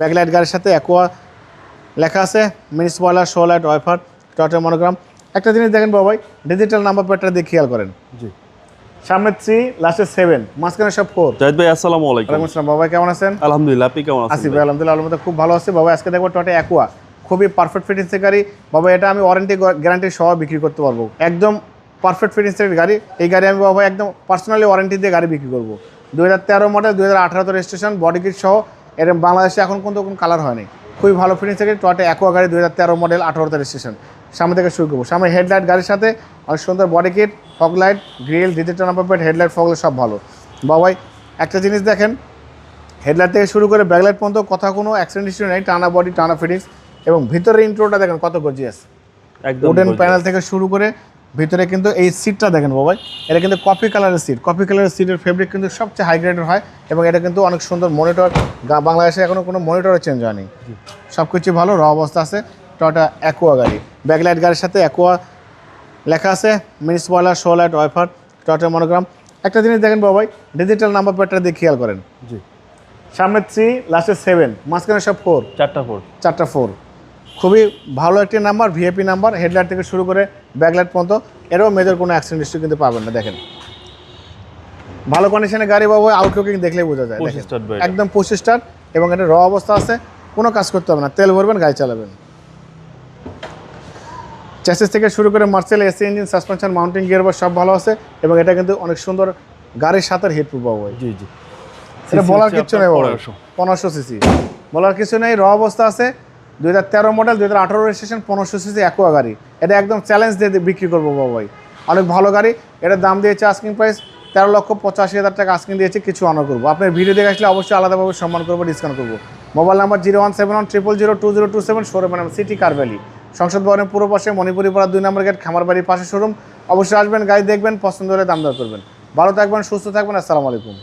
Backlight গাড়ির সাথে aqua লেখা আছে mini spoiler show light wiper টটের monogram. একটা জিনিস দেখেন বাবাই ডিজিটাল নাম্বার প্লেটটা দিয়ে খেয়াল করেন। জি। সামনে থ্রি লাস্টে সেভেন মাঝখানে সব ফোর জাহিদ ভাই আসসালামু আলাইকুম। ওয়ালাইকুম আসসালাম বাবাই কেমন আছেন? আলহামদুলিল্লাহ আপনি কেমন আছেন আসি ভাই? আলহামদুলিল্লাহ আলহামদুলিল্লাহ খুব ভালো আছে। বাবা আজকে দেখব টটে অ্যাকোয়া খুবই পারফেক্ট ফিটিংসের গাড়ি। বাবা এটা আমি ওয়ারেন্টি গ্যারান্টি সহ বিক্রি করতে পারব। একদম পারফেক্ট ফিটিংসের গাড়ি। এই গাড়ি আমি বাবা একদম পার্সোনালি ওয়ারেন্টি দিয়ে গাড়ি বিক্রি করব। দু হাজার তেরো মডেল দু হাজার আঠারোতে রেজিস্ট্রেশন বডি কিট সহ এরকম বাংলাদেশে এখন কিন্তু কোনো কালার হয়নি। খুবই ভালো ফিটিংসের গাড়ি টটে অ্যাকোয়া গাড়ি দু হাজার তেরো মডেল আঠারোতে রেজিস্ট্রেশন সামনে থেকে শুরু করব। সামনে হেডলাইট গাড়ির সাথে অনেক সুন্দর body kit fog light grill digital number plate headlight fog সব ভালো। বাবাই একটা জিনিস দেখেন হেডলাইট থেকে শুরু করে ব্যাকলাইট পর্যন্ত কথা কোনো অ্যাক্সিডেন্ট হিস্ট্রি নেই টানা বডি টানা ফিটিংস এবং ভিতরে ইন্ট্রোটা দেখেন কত গর্জিয়াস একদম উডেন প্যানেল থেকে শুরু করে ভিতরে কিন্তু এই সিটটা দেখেন বাবাই এটা কিন্তু কফি কালারের সিট কফি কালারের সিটের ফেব্রিক কিন্তু সবচেয়ে হাই গ্রেডের হয় এবং এটা কিন্তু অনেক সুন্দর মনিটর বাংলাদেশে এখনও কোনো মনিটরও চেঞ্জ হয়নি। সব কিছু ভালো র অবস্থা আছে। টটা অ্যাকোয়া গাড়ি। ব্যাকলাইট গাড়ির সাথে অ্যাকোয়া লেখা আছে mini spoiler show light wiper টটের monogram একটা জিনিস দেখেন বাবাই ডিজিটাল নাম্বার প্লেটটা দিয়ে খেয়াল করেন। জি। সামনে থ্রি লাস্টে সেভেন মাঝখানে সব ফোর চারটা ফোর চারটা ফোর খুবই ভালো একটি নাম্বার ভিআইপি নাম্বার হেডলাইট থেকে শুরু করে ব্যাকলাইট পর্যন্ত। এরও মেজর কোনো অ্যাক্সিডেন্ট হিস্ট্রি কিন্তু পাবেন না দেখেন। ভালো কন্ডিশনে গাড়ি বাবু আউটলুকিং দেখলেই বোঝা যায় একদম পঁচিশ স্টার এবং এটা র অবস্থা আছে কোনো কাজ করতে হবে না তেল ভরবেন গাড়ি চালাবেন। চ্যাসিস থেকে শুরু করে Marcel AC engine suspension mounting gear সব ভালো আছে এবং এটা কিন্তু অনেক সুন্দর গাড়ির সাথে হিট প্রুফ পাবো জি জি। এটা বলার কিছু নেই বাবা 1500 পনেরোশো সিসি বলার কিছু নেই র অবস্থা আছে দুই হাজার তেরো মডেল দুই হাজার আঠারো রেজিস্ট্রেশন পনেরোশো সিসি অ্যাকোয়া গাড়ি। এটা একদম চ্যালেঞ্জ দিয়ে বিক্রি করব বাবাই অনেক ভালো গাড়ি। এটার দাম দিয়েছে আস্কিং প্রাইস তেরো লক্ষ পঁচাশি হাজার টাকা আস্কিং দিয়েছে, কিছু অনার করব। আপনার ভিডিও দেখে আসলে অবশ্যই আলাদাভাবে সম্মান করব ডিসকাউন্ট করব। Mobile number zero one seven one triple zero two zero two seven showroom নাম সিটি কার ভ্যালি সংসদ ভবনের পূর্ব পাশে মণিপুরি পাড়া দুই নম্বর গেট খামার বাড়ির পাশে শোরুম অবশ্যই আসবেন, গাড়ি দেখবেন, পছন্দ হলে দাম দর করবেন। ভালো থাকবেন, সুস্থ থাকবেন, আসসালামু আলাইকুম।